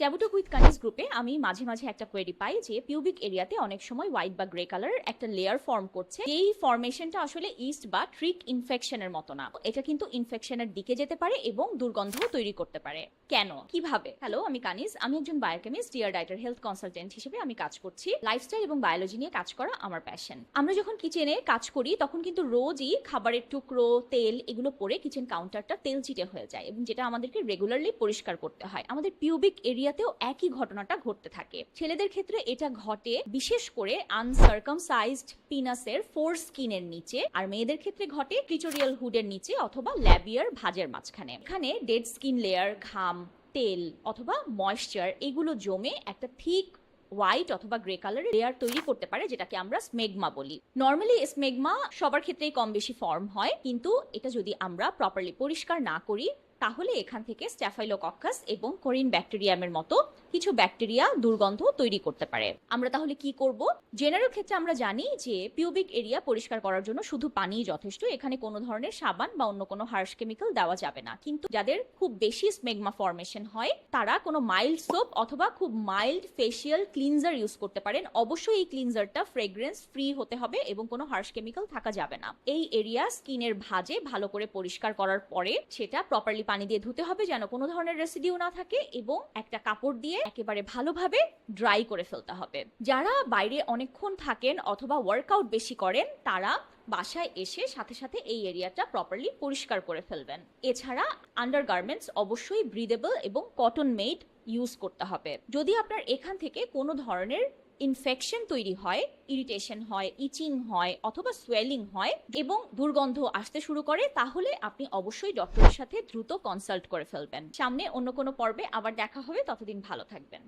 ট্যাবুটক with Kanis গ্রুপে আমি মাঝে মাঝে একটা কোয়েরি পাই যে পিউবিক এরিয়াতে অনেক সময় হোয়াইট বা গ্রে কালারের একটা লেয়ার ফর্ম করছে। এই ফর্মেশনটা আসলে ইস্ট বা ট্রিক ইনফেকশনের মতো না। এটা কিন্তু ইনফেকশনের দিকে যেতে পারে এবং দুর্গন্ধ তৈরি করতে পারে। কেন? কীভাবে? হ্যালো আমি কানিস আমি একজন বায়োকেমিস্ট ডিয়ার ডাইটার হেলথ কনসালটেন্ট হিসেবে আমি কাজ করছি। লাইফস্টাইল এবং বায়োলজি নিয়ে কাজ করা আমার প্যাশন আমরা যখন কিচেনে কাজ করি, তখন কিন্তু রোজই খাবারের টুকরো, তেল এগুলো পরে কিচেন কাউন্টারটা তেল চিটে হয়ে যায় এবং যেটা আমাদেরকে রেগুলারলি পরিষ্কার করতে হয়। আমাদের পিউবিক এরিয়াতেও একই ঘটনাটা ঘটতে থাকে। ছেলেদের ক্ষেত্রে এটা ঘটে বিশেষ করে আনসার্কামসাইজড পিনাসের ফোর স্কিনের নিচে আর মেয়েদের ক্ষেত্রে ঘটে ক্লিটোরিয়াল হুডের নিচে অথবা ল্যাবিয়ার ভাজের মাঝখানে। এখানে ডেড স্কিন লেয়ার ঘাম, তেল অথবা ময়েশ্চার এগুলো জমে একটা থিক হোয়াইট অথবা গ্রে কালারের লেয়ার তৈরি করতে পারে, যেটাকে আমরা স্মেগমা বলি। নর্মালি স্মেগমা সবার ক্ষেত্রেই কম বেশি ফর্ম হয়, কিন্তু এটা যদি আমরা প্রপারলি পরিষ্কার না করি তাহলে এখান থেকে স্ট্যাফাইলোকক্কাস এবং কোরিন ব্যাকটেরিয়ামের মতো কিছু ব্যাকটেরিয়া দুর্গন্ধ তৈরি করতে পারে। আমরা তাহলে কি করব? জেনারেল ক্ষেত্রে আমরা জানি যে পিউবিক এরিয়া পরিষ্কার করার জন্য শুধু পানিই যথেষ্ট, এখানে কোনো ধরনের সাবান বা অন্য কোনো হার্শ কেমিক্যাল দেওয়া যাবে না। কিন্তু যাদের খুব বেশি স্মেগমা ফর্মেশন হয়, তারা কোনো মাইল্ড সোপ অথবা খুব মাইল্ড ফেশিয়াল ক্লিনজার ইউজ করতে পারেন। অবশ্যই এই ক্লিনজারটা ফ্রেগ্রেন্স ফ্রি হতে হবে এবং কোনো হার্শ কেমিক্যাল থাকা যাবে না। এই এরিয়া স্কিনের ভাজে ভালো করে পরিষ্কার করার পরে সেটা প্রপারলি পানি দিয়ে ধুতে হবে যেন কোনো ধরনের রেসিডিউ না থাকে এবং একটা কাপড় দিয়ে একেবারে ভালোভাবে ড্রাই করে ফেলতে হবে। যারা বাইরে অনেকক্ষণ থাকেন অথবা ওয়ার্কআউট বেশি করেন, তারা বাসায় এসে সাথে সাথে এই এরিয়াটা প্রপারলি পরিষ্কার করে ফেলবেন। এছাড়া আন্ডার গার্মেন্টস অবশ্যই ব্রিদেবল এবং কটন মেড ইউজ করতে হবে। যদি আপনার এখান থেকে কোনো ধরনের ইনফেকশন তৈরি হয় ইরিটেশন হয় ইচিং হয়, অথবা সোয়েলিং হয় এবং দুর্গন্ধ আসতে শুরু করে, তাহলে আপনি অবশ্যই ডক্টরের সাথে দ্রুত কনসাল্ট করে ফেলবেন। সামনে অন্য কোনো পর্বে আবার দেখা হবে, ততদিন ভালো থাকবেন।